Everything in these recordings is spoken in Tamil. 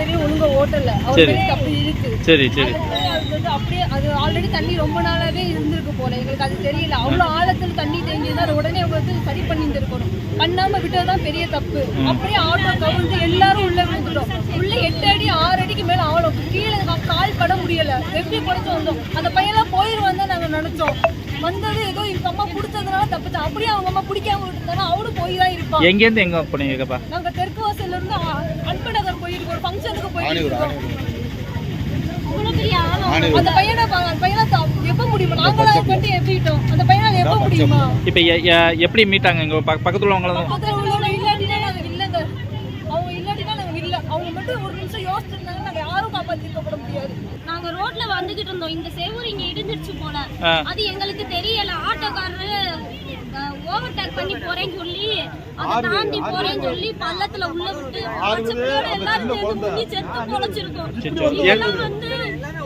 அவர் சரி. மேலே தப்பு இருக்கு சரி சரி. அப்படியே அது ஆல்ரெடி தண்ணி ரொம்ப நாளாவே இருந்திருக்கு போல. எங்களுக்கு அது தெரியல. அவ்வளோ ஆழத்தில் தண்ணி தேங்கியிருந்தா அதை உடனே வந்து சரி பண்ணியிருந்திருக்கணும். பண்ணாம விட்டதுதான் பெரிய தப்பு. அப்படியே ஆட்டோ கவுந்து எல்லாரும் உள்ள விழுந்துட்டோம். உள்ள எட்டு அடி ஆறு அடிக்கு மேல ஆழம். கீழே கால் பட முடியல. எப்படி குறைச்சு வந்தோம். அந்த பையன்லாம் போயிருவான் தான் நாங்க நினைச்சோம். வந்தது ஏதோ இவங்க அம்மா பிடிச்சதுனால தப்பிச்சு அப்படியே அவங்க அம்மா பிடிக்காம விட்டுருந்தாங்க அவனும் போய் தான் இருப்பான் எங்கே போனீங்கப்பா நாங்க தெற்கு வாசல்ல இருந்து அ- அன்பழகர் கோயிலுக்கு ஒரு ஃபங்க்ஷனுக்கு போயிட்டு. அந்த பையனை அந்த பையனை எப்ப முடியுமா? நாங்களா மட்டும் எப்படிட்டோம்? அந்த பையனை எப்ப முடியுமா? இப்போ எப்படி மீட்டாங்க இங்கே பக்கத்தில் உள்ளவங்களும் பக்கத்துல உள்ளவங்க இல்லாட்டினா நாங்க இல்லைங்க அவங்க இல்லாட்டினா நாங்க இல்ல. அவங்க மட்டும் ஒரு நிமிஷம் யோசிச்சிருந்தாங்க நாங்க யாரும் காப்பாத்திருக்கப்பட முடியாது. நாங்க ரோட்ல வந்துகிட்டு இருந்தோம். இந்த சேவூர் இங்க இடிஞ்சிருச்சு போல. அது எங்களுக்கு தெரியல. ஆட்டோக்காரரு ஓவர்டேக் பண்ணி போறேன்னு சொல்லி அதை தாண்டி போறேன்னு சொல்லி பள்ளத்துல உள்ள விட்டு எல்லாரும் செத்து பொழைச்சிருக்கோம். இதெல்லாம் வந்து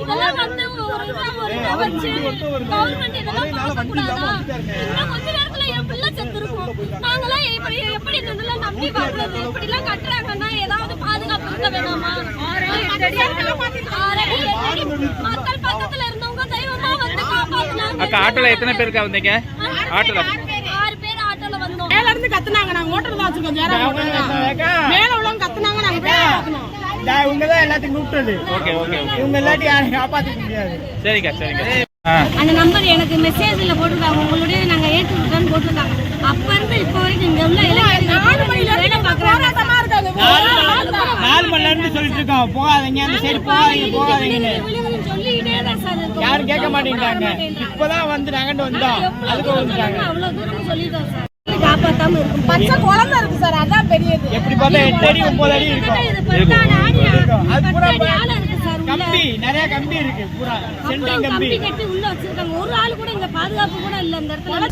இதெல்லாம் வந்து ஒரு ஒரு வச்சு கவர்மெண்ட் இதெல்லாம் பார்க்க கூடாதா இன்னும் கொஞ்ச நேரத்துல என் பிள்ளை செத்து இருக்கும் நாங்களாம் எப்படி எப்படி இதெல்லாம் நம்பி வாழ்றது இப்படி எல்லாம் கட்டுறாங்கன்னா ஏதாவது பாதுகாப்பு இருக்க வேணாமா? ஆறு அடி, எட்டு அடி, ஆறு அடி, எட்டு அடி. மக்கள் பக்கத்துல இருந்தவங்க தெய்வமா வந்து காப்பாத்துனாங்க. அக்கா ஆட்டோவில் எத்தனை பேருக்கா வந்தீங்க? ஆட்டோவில் ஆறு பேர் ஆட்டோல வந்தோம் மேல இருந்து கத்துனாங்க நாங்க மோட்டர் தான் வச்சிருக்கோம் ஜேரா மோட்டர் மேல உள்ளவங்க கத்துனாங்க நாங்க பேர கத்துனோம். இவங்க தான் எல்லாத்தையும் கூப்பிட்டது. Okay okay okay. இவங்க எல்லாத்தையும் யாரையும் காப்பாத்திக்க முடியாது. சரிக்கா சரிங்க ஆ. அந்த நம்பர் எனக்கு மெசேஜ்ல போட்டிருக்காங்க. உங்களுடைய நாங்க ஏற்று விட்டோம்னு போட்டிருக்காங்க. அப்ப இருந்து இப்ப வரைக்கும் இங்க உள்ள இளைஞர்கள் வேலை பாக்குறாங்க போராட்டமா இருக்காது நாலு மணில இருந்து சொல்லிட்டு இருக்கோம் போகாதீங்க அந்த சைடு போகாதீங்க தான் இருக்கோம். யாரும் கேட்க மாட்டேங்கிறாங்க மாட்டேங்கிறாங்க. இப்பதான் வந்து நகண்டு வந்தோம். அதுக்கு வந்துட்டாங்க. அவ்வளவு தூரம் சொல்லிட்டோம் சார். இருக்கும் பச்சை குழந்தை இருக்கு சார் அதான் பெரியது எப்படி பார்த்தா எட்டு அடி ஒன்பது அடி இருக்கும். அது பூரா. கம்பி நிறைய கம்பி இருக்கு பூரா அவ்வளவு சென்ட்ரிங் கம்பி கம்பி கட்டி உள்ள வச்சிருக்காங்க ஒரு ஆள் கூட இங்க பாதுகாப்பு கூட இல்ல இந்த இடத்துல